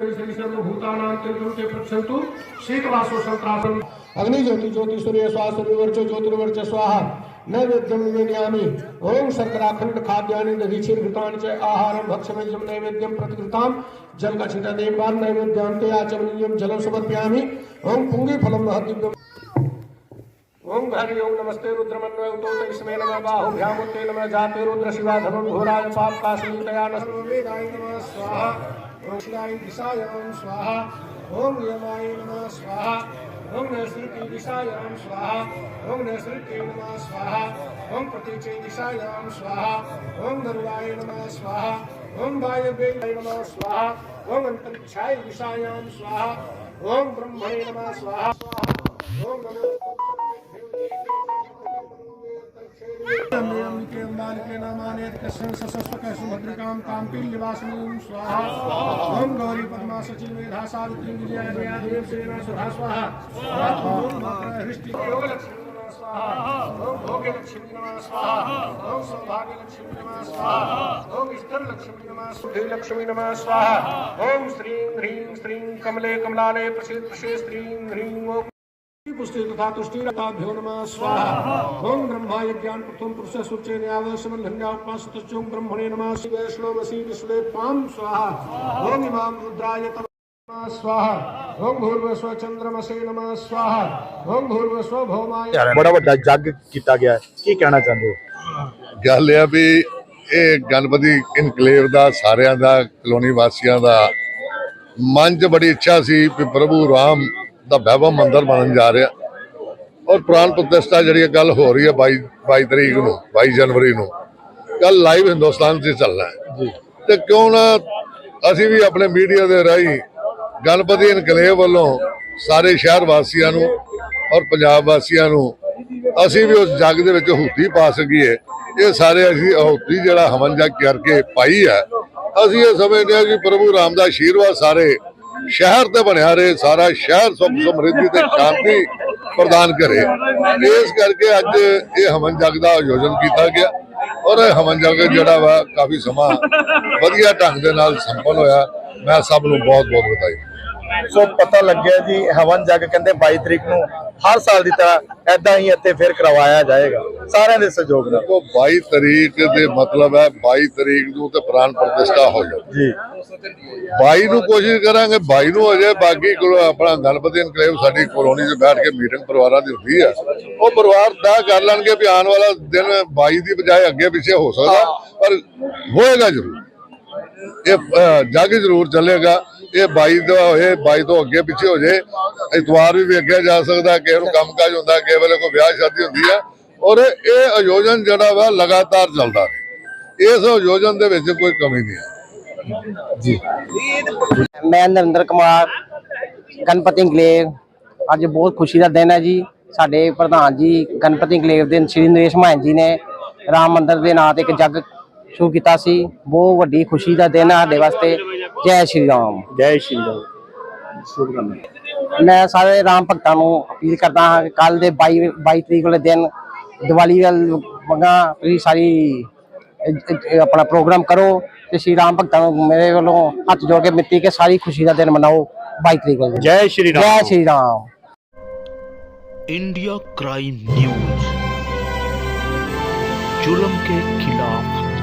श्री सर्वभूतानां त्रिगुरुते पृच्छन्तु शीतवासो संत्रासम् अग्नि ज्योति ज्योति सूर्य स्वाहा सूर्यवर्च ज्योतिर्वर्च स्वाहा नैवेद्यम निवेदयामि ओम शर्कराखंड खाद्यानि दधीचीर घृतानि च आहारं भक्षमेजं नैवेद्यं प्रतिकृतां जल गच्छित देवान् नैवेद्यान्ते आचमनीयं जलं समर्पयामि ओम पुंगी फलं महदिव्यम् ओम हरि ओम नमस्ते रुद्रमन्वय उतो तस्मै नमः बाहुभ्याम उत्ते नमः जाते रुद्र शिवा धनुर् घोराय पाप काशनीतया नमः वेदाय नमः स्वाहा ओम शिवाय दिशाय नमः स्वाहा ओम यमाय नमः स्वाहा ओम नैसृति दिशाय नमः स्वाहा ओम नैसृति नमः स्वाहा ओम प्रतीचे दिशाय नमः स्वाहा ओम गरुडाय नमः स्वाहा ओम वायव्ये नमः स्वाहा ओम अंतरिक्षाय दिशाय नमः स्वाहा ओम ब्रह्मणे नमः स्वाहा ओम नमो अम्बिके अम्बालिके नामाने कृष्ण सशस्वक सुभद्रिकां काम्पील्यवासिनीं स्वाहा ओम गौरी पद्मा सचिव मेधा सावित्री विजया जया देव सेना सुधा स्वाहा ओम मात्रा हृष्टि योग लक्ष्मी नमः स्वाहा ओम भोग्य लक्ष्मी नमः स्वाहा ओम सौभाग्य लक्ष्मी नमः स्वाहा ओम स्तर लक्ष्मी नमः सुधे लक्ष्मी नमः स्वाहा ओम श्रीं ह्रीं श्रीं कमले कमलाने प्रसीद प्रसीद श्रीं ह्रीं ओम पुष्टि तथा तुष्टि रताभ्यो नमः स्वाहा ओम ब्रह्मा यज्ञान प्रथम पुरुष सुचे न्यावसमन धन्या उपासतों ब्रह्मणे नमः शिव वैष्णवसी विश्वे पाम स्वाहा ओम इमाम रुद्राय तम नमः स्वाहा ओम भूर्भुवस्व चंद्रमसे नमः स्वाहा ओम भूर्भुवस्व भौमाय ਬੜਾ ਵੱਡਾ ਜੱਗ ਕੀਤਾ ਗਿਆ ਹੈ। ਕੀ ਕਹਿਣਾ ਚਾਹੁੰਦੇ ਹੋ ਗੱਲ ਇਹ ਆ ਵੀ ਇਹ ਗਣਪਤੀ ਇਨਕਲੇਵ ਦਾ ਸਾਰਿਆਂ ਦਾ ਕਲੋਨੀ ਵਾਸੀਆਂ ਦਾ ਮਨ 'ਚ ਬੜੀ ਇੱਛਾ ਸੀ ਵੀ ਪ੍ਰਭੂ ਰਾਮ ਦਾ ਵੈਭਵ ਮੰਦਿਰ ਬਣਨ ਜਾ ਰਿਹਾ। ਔਰ ਪ੍ਰਾਨ ਪ੍ਰਤਿਸ਼ਠਾ ਜਿਹੜੀ ਗੱਲ ਹੋ ਰਹੀ ਹੈ 22 22 ਤਰੀਕ ਨੂੰ 22 ਜਨਵਰੀ ਨੂੰ। ਕੱਲ ਲਾਈਵ ਹਿੰਦੁਸਤਾਨ 'ਚ ਚੱਲਣਾ ਹੈ। ਤੇ ਕਿਉਂ ਨਾ ਅਸੀਂ ਵੀ ਆਪਣੇ ਮੀਡੀਆ ਦੇ ਰਾਹੀਂ ਗਣਪਤੀ ਇਨਕਲੇਵ ਵੱਲੋਂ ਸਾਰੇ ਸ਼ਹਿਰ ਵਾਸੀਆਂ ਨੂੰ ਔਰ ਪੰਜਾਬ ਵਾਸੀਆਂ ਨੂੰ ਅਸੀਂ ਵੀ ਉਸ ਜੱਗ ਦੇ ਵਿੱਚ ਹੂਤੀ ਪਾ ਸਕੀਏ। ਇਹ ਸਾਰੇ ਅਸੀਂ ਹੂਤੀ ਜਿਹੜਾ ਹਵਨ ਜੱਗ ਕਰਕੇ ਪਾਈ ਹੈ। ਅਸੀਂ ਇਹ ਸਮਝਦੇ ਹਾਂ ਕਿ ਪ੍ਰਭੂ ਰਾਮ ਦਾ ਆਸ਼ੀਰਵਾਦ ਸਾਰੇ ਸ਼ਹਿਰ ਤੇ ਬਣਿਆ ਰਹੇ ਸਾਰਾ ਸ਼ਹਿਰ ਸੁਖ ਸਮਰਿੱਧੀ ਤੇ ਸ਼ਾਂਤੀ ਪ੍ਰਦਾਨ ਕਰੇ। ਇਸ ਕਰਕੇ ਅੱਜ ਇਹ ਹਵਨ ਜਗ ਦਾ ਆਯੋਜਨ ਕੀਤਾ ਗਿਆ ਔਰ ਇਹ ਹਵਨ ਜਗ ਜਿਹੜਾ ਵਾ ਕਾਫੀ ਸਮਾਂ ਵਧੀਆ ਢੰਗ ਦੇ ਨਾਲ ਸੰਪੰਨ ਹੋਇਆ। ਮੈਂ ਸਭ ਨੂੰ ਬਹੁਤ ਬਹੁਤ ਵਧਾਈ। ਸੋ ਪਤਾ ਲੱਗਿਆ ਜੀ, ਹਵਨ ਜੱਗ ਕਹਿੰਦੇ 22 ਤਰੀਕ ਨੂੰ ਹਰ ਸਾਲ ਦੀ ਤਰ੍ਹਾਂ ਐਦਾਂ ਹੀ ਇੱਥੇ ਫਿਰ ਕਰਵਾਇਆ ਜਾਏਗਾ। ਸਾਰਿਆਂ ਦੇ ਸਹਿਯੋਗ ਨਾਲ। ਦੇਖੋ 22 ਤਰੀਕ ਦੇ ਮਤਲਬ ਹੈ 22 ਤਰੀਕ ਨੂੰ ਤੇ ਪ੍ਰਾਨ ਪ੍ਰਤਿਸ਼ਠਾ ਹੋ ਜਾਊ। ਜੀ। 22 ਨੂੰ ਕੋਸ਼ਿਸ਼ ਕਰਾਂਗੇ 22 ਨੂੰ ਹੋ ਜਾਏ ਬਾਕੀ ਆਪਣਾ ਗਣਪਤੀ ਇਨਕਲੇਵ ਸਾਡੀ ਕਲੋਨੀ 'ਚ ਬੈਠ ਕੇ ਮੀਟਿੰਗ ਪਰਿਵਾਰਾਂ ਦੀ ਹੁੰਦੀ ਹੈ। ਉਹ ਪਰਿਵਾਰ ਤੈਅ ਕਰ ਲੈਣਗੇ ਵੀ ਆਉਣ ਵਾਲਾ ਦਿਨ 22 ਦੀ ਬਜਾਏ ਅੱਗੇ ਪਿੱਛੇ ਹੋ ਸਕਦਾ ਪਰ ਹੋਏਗਾ ਜ਼ਰੂਰ। ਇਹ ਜੱਗ ਜ਼ਰੂਰ ਚੱਲੇਗਾ। ਇਹ 22 ਦਾ ਹੋਏ 22 ਤੋਂ ਅੱਗੇ ਪਿੱਛੇ ਹੋ ਜਾਏ ਇਤਵਾਰ ਵੀ ਵੇਖਿਆ ਜਾ ਸਕਦਾ, ਕਿਸੇ ਨੂੰ ਕੰਮਕਾਜ ਹੁੰਦਾ, ਕਿਸੇ ਵੇਲੇ ਕੋਈ ਵਿਆਹ ਸ਼ਾਦੀ ਹੁੰਦੀ ਹੈ ਔਰ ਇਹ ਆਯੋਜਨ ਜਿਹੜਾ ਵਾ ਲਗਾਤਾਰ ਚੱਲਦਾ ਰਹੇ। ਇਸ ਆਯੋਜਨ ਦੇ ਵਿੱਚ ਕੋਈ ਕਮੀ ਨਹੀਂ ਹੈ। ਮੈਂ ਨਰਿੰਦਰ ਕੁਮਾਰ, ਗਣਪਤੀ ਇੰਕਲੇਵ ਅੱਜ ਬਹੁਤ ਖੁਸ਼ੀ ਦਾ ਦਿਨ ਹੈ ਜੀ। ਸਾਡੇ ਪ੍ਰਧਾਨ ਜੀ ਗਣਪਤੀ ਇੰਕਲੇਵ ਦੇ ਸ਼੍ਰੀ ਨਰੇਸ਼ ਮਾਨ ਜੀ ਨੇ ਰਾਮ ਮੰਦਿਰ ਦੇ ਨਾਂ ਤੇ ਇੱਕ ਜੱਗ ਸ਼ੁਰੂ ਕੀਤਾ ਸੀ ਬਹੁਤ ਵੱਡੀ ਖੁਸ਼ੀ ਦਾ ਦਿਨ ਹੈ ਸਾਡੇ ਵਾਸਤੇ ਜੈ ਸ਼੍ਰੀ ਰਾਮ ਜੈ ਸ਼੍ਰੀ ਰਾਮ ਸ਼ੁਭਕਾਮਨਾਵਾਂ ਮੈਂ ਸਾਰੇ ਰਾਮ ਭਗਤਾਂ ਨੂੰ ਅਪੀਲ ਕਰਦਾ ਹਾਂ ਕਿ ਕੱਲ ਦੇ 22 22 ਤਰੀਕ ਵਾਲੇ ਦਿਨ ਦੀਵਾਲੀ ਵੱਲ ਮੰਗਾ ਤੁਸੀਂ ਸਾਰੀ ਅ- ਅ- ਆਪਣਾ ਪ੍ਰੋਗਰਾਮ ਕਰੋ ਤੇ ਸ਼੍ਰੀ ਰਾਮ ਭਗਤਾਂ ਨੂੰ ਮੇਰੇ ਵੱਲੋਂ ਹੱਥ ਜੋੜ ਕੇ ਮਿੱਤੀ ਕੇ ਸਾਰੀ ਖੁਸ਼ੀ ਦਾ ਦਿਨ ਮਨਾਓ 22 ਤਰੀਕ ਵਾਲੇ ਦਿਨ ਜੈ ਸ਼੍ਰੀ ਰਾਮ जय Shri Ram India crime news जुल्म के खिलाफ